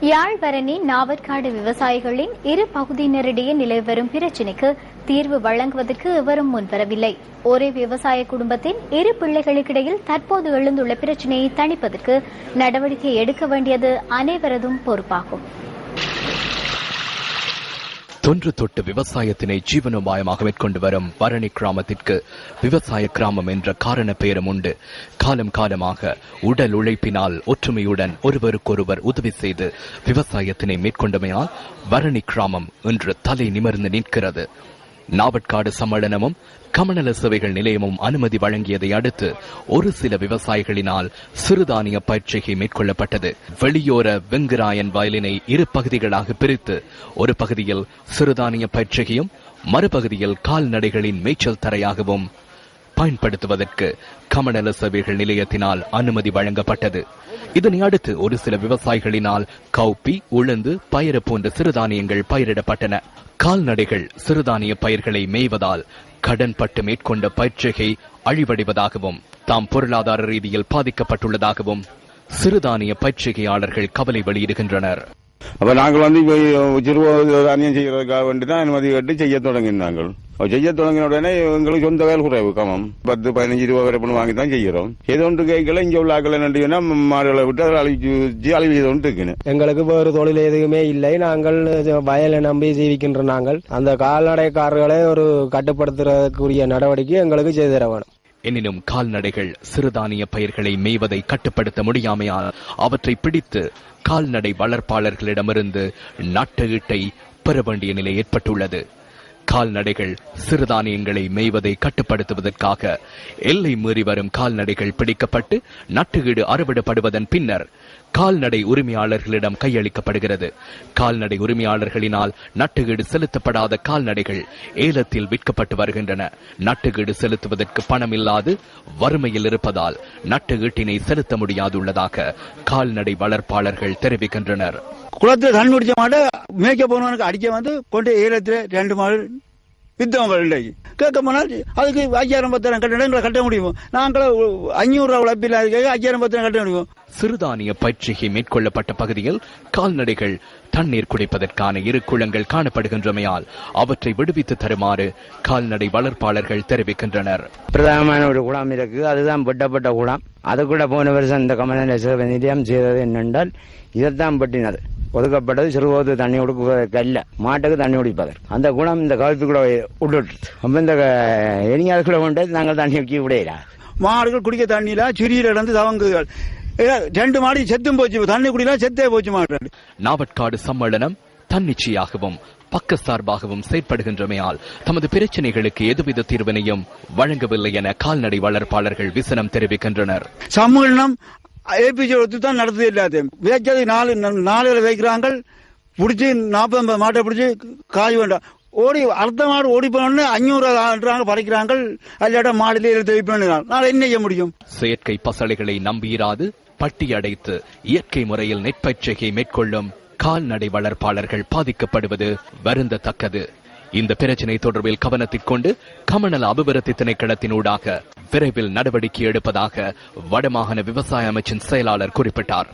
யாழ்வரணி நாவற்காடு விவசாயிகளின் இரு பகுதியினரிடையே நிலவி வரும் பிரச்சினைக்கு தீர்வு வழங்குவதற்கு எவரும் முன்வரவில்லை. ஒரே விவசாய குடும்பத்தின் இரு பிள்ளைகளுக்கிடையில் தற்போது எழுந்துள்ள பிரச்சினையை தணிப்பதற்கு நடவடிக்கை எடுக்க வேண்டியது அனைவரதும் பொறுப்பாகும். தொன்று தொட்டு விவசாயத்தினை ஜீவனோபாயமாக மேற்கொண்டு வரும் பரணி கிராமத்திற்கு விவசாய கிராமம் என்ற காரண பெயரும் உண்டு. காலம் காலமாக உடல் உழைப்பினால் ஒற்றுமையுடன் ஒருவருக்கொருவர் உதவி செய்து விவசாயத்தினை மேற்கொண்டமையால் பரணி கிராமம் இன்று தலை நிமிர்ந்து நிற்கிறது. நாவட்காடு சம்மேளனமும் கமநல சேவைகள் நிலையமும் அனுமதி வழங்கியதை அடுத்து ஒரு சில விவசாயிகளினால் சிறுதானிய பயிற்சிகை மேற்கொள்ளப்பட்டது. வெளியோர வெங்கராயன் வயலினை இரு பகுதிகளாக பிரித்து ஒரு பகுதியில் சிறுதானிய பயிற்சிகையும் மறுபகுதியில் கால்நடைகளின் மேய்ச்சல் தரையாகவும் பயன்படுத்துவதற்கு கமநல சேவைகள் நிலையத்தினால் அனுமதி வழங்கப்பட்டது. இதனை அடுத்து ஒரு சில விவசாயிகளினால் கௌப்பி உளுந்து பயறு போன்ற சிறுதானியங்கள் பயிரிடப்பட்டன. கால்நடைகள் சிறுதானிய பயிர்களை மேய்வதால் கடன்பட்டு மேற்கொண்ட பயிற்சிகை அழிவடைவதாகவும் தாம் பொருளாதார ரீதியில் பாதிக்கப்பட்டுள்ளதாகவும் சிறுதானிய பயிற்சிகையாளர்கள் கவலை வெளியிடுகின்றனர். அப்ப நாங்கள் வந்து இப்போ சிறுதானியம் செய்யறதுக்காக வேண்டி தான் அனுமதி கேட்டு செய்ய தொடங்கினாங்கள் செய்ய தொடங்கின உடனே எங்களுக்கு சொந்த வேலை குறைவு கமம் பத்து பதினஞ்சு ரூபா வரை பண்ணி வாங்கி தான் செய்யறோம் ஏதோ ஒன்று கேட்கல இங்க உள்ள ஆக்கள் என்ன மாடுகளை விட்டு அதை அழிச்சு அழிவு செய்து கொண்டு இருக்குன்னு எங்களுக்கு வேறு தொழில் எதுவுமே இல்லை நாங்கள் வயலை நம்பி ஜீவிக்கின்ற நாங்கள் அந்த கால்நடைக்காரர்களை ஒரு கட்டுப்படுத்துறதுக்குரிய நடவடிக்கை எங்களுக்கு செய்து தர வேணும் எனினும் கால்நடைகள் சிறுதானிய பயிர்களை மேய்வதை கட்டுப்படுத்த முடியாமையால் அவற்றை பிடித்து கால்நடை வளர்ப்பாளர்களிடமிருந்து நட்ட பெற வேண்டிய நிலை ஏற்பட்டுள்ளது. கால்நடைகள் சிறுதானியங்களை மேய்வதை கட்டுப்படுத்துவதற்காக எல்லை மீறி வரும் கால்நடைகள் பிடிக்கப்பட்டு நட்டுகீடு அறுவடைப்படுவதன் பின்னர் கால்நடை உரிமையாளர்களிடம் கையளிக்கப்படுகிறது. கால்நடை உரிமையாளர்களினால் நட்டுகீடு செலுத்தப்படாத கால்நடைகள் ஏலத்தில் விற்கப்பட்டு வருகின்றன. நட்டுகீடு செலுத்துவதற்கு பணம் இல்லாது வறுமையில் இருப்பதால் நட்டுகீட்டினை செலுத்த முடியாதுள்ளதாக கால்நடை வளர்ப்பாளர்கள் தெரிவிக்கின்றனர். குளத்தில் தண்ணி குடிச்ச மாட்டை மேய்க்க போனவனுக்கு அடிக்க வந்து கொண்டு ஏலத்தில் ரெண்டு மாடு வித்தவங்க கேட்க போனால் அதுக்கு ஐயாயிரம் பத்தாயிரம் கட்டணும் எங்களை கட்ட முடியும்? நாங்களும் அஞ்சூறு ரூபா உழைப்பில் அதுக்காக ஐயாயிரம் பத்தாயிரம் கட்ட முடியும்? சிறுதானிய பயிற்சிகை மேற்கொள்ளப்பட்ட பகுதியில் கால்நடைகள் தண்ணீர் குடிப்பதற்கான இரு குளங்கள் காணப்படுகின்றமையால் அவற்றை விடுவித்து தருமாறு கால்நடை வளர்ப்பாளர்கள் தெரிவிக்கின்றனர். பிரதானமான ஒரு குளம் இருக்கு. அதுதான் வெட்டப்பட்ட குளம். அது கூட போன வருஷம் இந்த கமல நிதியம் செய்தது என்னென்றால் இதைத்தான் பட்டினது ஒதுக்கப்பட்டது சிறுபோது தண்ணி கொடுப்பதற்கு அல்ல மாட்டுக்கு தண்ணி குடிப்பதற்கு அந்த குணம் இந்த கூட விட்டுட்டு அப்ப இந்த இனியாதுக்குள்ள கொண்டு நாங்கள் தண்ணி வைக்க விடையில? மாடுகள் குடிக்க தண்ணியில சிறியில இருந்து தவங்குகள். ரெண்டு மாடு செத்தும் போச்சு தண்ணி குடிலாம் செத்தே போச்சு மாடு நாவட்காடு சம்மேளனம் தன்னிச்சையாகவும் பக்கசார்பாகவும் செயற்படுகின்றமையால் தமது பிரச்சனைகளுக்கு எதுவித தீர்வினையும் வழங்கவில்லை என கால்நடை வளர்ப்பாளர்கள் விசனம் தெரிவிக்கின்றனர். சம்மேளனம் ஏபிஜி ஒத்து தான் நடத்துது எல்லாத்தையும். வைக்கிறது நாலு நாளையில் வைக்கிறாங்க பிடிச்சி நாற்பது மாட்டை பிடிச்சி காய் வேண்டாம். ஓடி அடுத்த மாடு ஓடி போனோடனே அஞ்சூறு பறிக்கிறாங்க அல்லாட்ட மாடுல எழுத்து வைப்பேன் நான் என்ன செய்ய முடியும்? செயற்கை பசலைகளை நம்பியிராது பட்டி அடைத்து இயற்கை முறையில் நெற்பயிற்சியை மேற்கொள்ளும் கால்நடை வளர்ப்பாளர்கள் பாதிக்கப்படுவது வருந்தத்தக்கது. இந்த பிரச்சினை தொடர்பில் கவனத்திற்கொண்டு கமநல அபிவிருத்தி திணைக்களத்தினூடாக விரைவில் நடவடிக்கை எடுப்பதாக வடமாகாண விவசாய அமைச்சின் செயலாளர் குறிப்பிட்டார்.